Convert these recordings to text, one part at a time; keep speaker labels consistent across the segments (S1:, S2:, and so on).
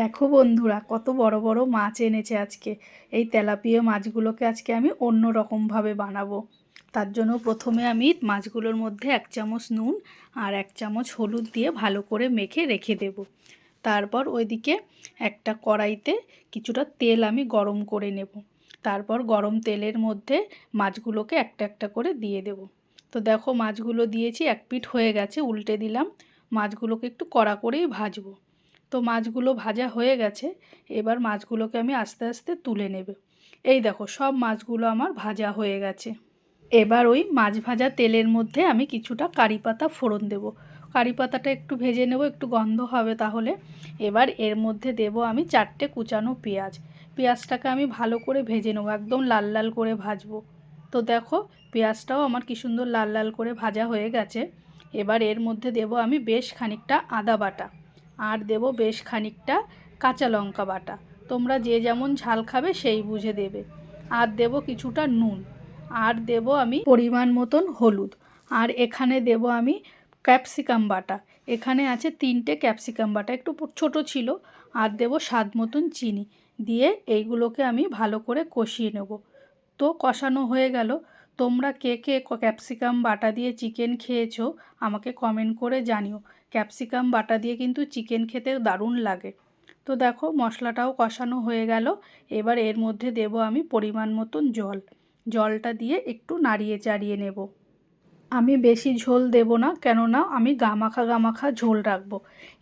S1: দেখো বন্ধুরা, কত বড় বড় মাছ এনেছে আজকে। এই তেলাপিয়া মাছগুলোকে আজকে আমি অন্য রকমভাবে বানাবো। তার জন্য প্রথমে আমি মাছগুলোর মধ্যে এক চামচ নুন আর এক চামচ হলুদ দিয়ে ভালো করে মেখে রেখে দেব। তারপর ওইদিকে একটা কড়াইতে কিছুটা তেল আমি গরম করে নেব। তারপর গরম তেলের মধ্যে মাছগুলোকে একটা একটা করে দিয়ে দেব। তো দেখো মাছগুলো দিয়েছি, এক পিঠ হয়ে গেছে, উল্টে দিলাম। মাছগুলোকে একটু কড়া করেই ভাজবো। তো মাছগুলো ভাজা হয়ে গেছে, এবার মাছগুলোকে আমি আস্তে আস্তে তুলে নেব। এই দেখো, সব মাছগুলো আমার ভাজা হয়ে গেছে। এবার ওই মাছ ভাজা তেলের মধ্যে আমি কিছুটা কারি পাতা ফোড়ন দেবো। কারি পাতাটা একটু ভেজে নেব, একটু গন্ধ হবে তাহলে। এবার এর মধ্যে দেব আমি চারটে কুচানো পেঁয়াজ। পেঁয়াজটাকে আমি ভালো করে ভেজে নেব, একদম লাল লাল করে ভাজবো। তো দেখো, পেঁয়াজটাও আমার কি সুন্দর লাল লাল করে ভাজা হয়ে গেছে। এবার এর মধ্যে দেব আমি বেশ খানিকটা আদা বাটা। আর দেব বেশ খানিকটা কাঁচা লঙ্কা বাটা। তোমরা যে যেমন ঝাল খাবে সেই বুঝে দেবে। আর দেব কিছুটা নুন। আর দেব আমি পরিমাণ মতন হলুদ। আর এখানে দেব আমি ক্যাপসিকাম বাটা। এখানে আছে তিনটে ক্যাপসিকাম বাটা। একটু ছোট ছিল। আর দেব স্বাদ মতন চিনি। দিয়ে এইগুলোকে আমি ভালো করে কষিয়ে নেব। তো কষানো হয়ে গেল। তোমরা কে কে ক্যাপসিকাম বাটা দিয়ে চিকেন খেয়েছো আমাকে কমেন্ট করে জানিও। ক্যাপসিকাম বাটা দিয়ে কিন্তু চিকেন খেতে দারুণ লাগে। তো দেখো, মশলাটাও কষানো হয়ে গেল। এবার এর মধ্যে দেব আমি পরিমাণ মতন জল। জলটা দিয়ে একটু নাড়িয়ে চাড়িয়ে নেব। আমি বেশি ঝোল দেব না, কেননা আমি গামাখা গামাখা ঝোল রাখব।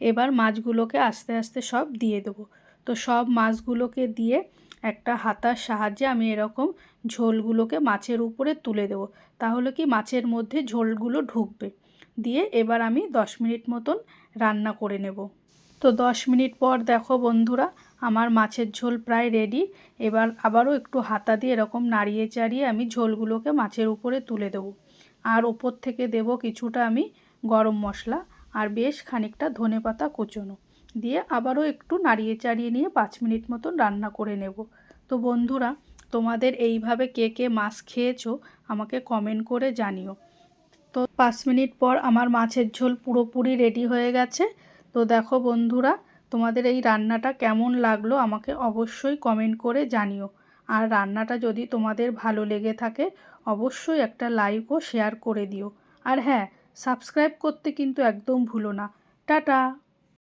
S1: এবার মাছগুলোকে আস্তে আস্তে সব দিয়ে দেবো। তো সব মাছগুলোকে দিয়ে একটা হাতার সাহায্যে আমি এরকম ঝোলগুলোকে মাছের উপরে তুলে দেবো। তাহলে কি মাছের মধ্যে ঝোলগুলো ঢুকবে? দিয়ে এবার আমি দশ মিনিট মতন রান্না করে নেব। তো দশ মিনিট পর দেখো বন্ধুরা, আমার মাছের ঝোল প্রায় রেডি এবার আবারও একটু হাতা দিয়ে এরকম নাড়িয়ে চাড়িয়ে আমি ঝোলগুলোকে মাছের উপরে তুলে দেবো। আর ওপর থেকে দেব কিছুটা আমি গরম মশলা আর বেশ খানিকটা ধনে পাতা কুচোনো। দিয়ে আবারও একটু নাড়িয়ে চাড়িয়ে নিয়ে পাঁচ মিনিট মতন রান্না করে নেব। তো বন্ধুরা, তোমাদের এইভাবে কে কে মাছ খেয়েছো আমাকে কমেন্ট করে জানিও। তো পাঁচ মিনিট পর আমার মাছের ঝোল পুরোপুরি রেডি হয়ে গেছে। তো দেখো বন্ধুরা, তোমাদের এই রান্নাটা কেমন লাগল আমাকে অবশ্যই কমেন্ট করে জানিও। আর রান্নাটা যদি তোমাদের ভালো লেগে থাকে, অবশ্যই একটা লাইক ও শেয়ার করে দিও। আর হ্যাঁ সাবস্ক্রাইব করতে কিন্তু একদম ভুলো না। টাটা!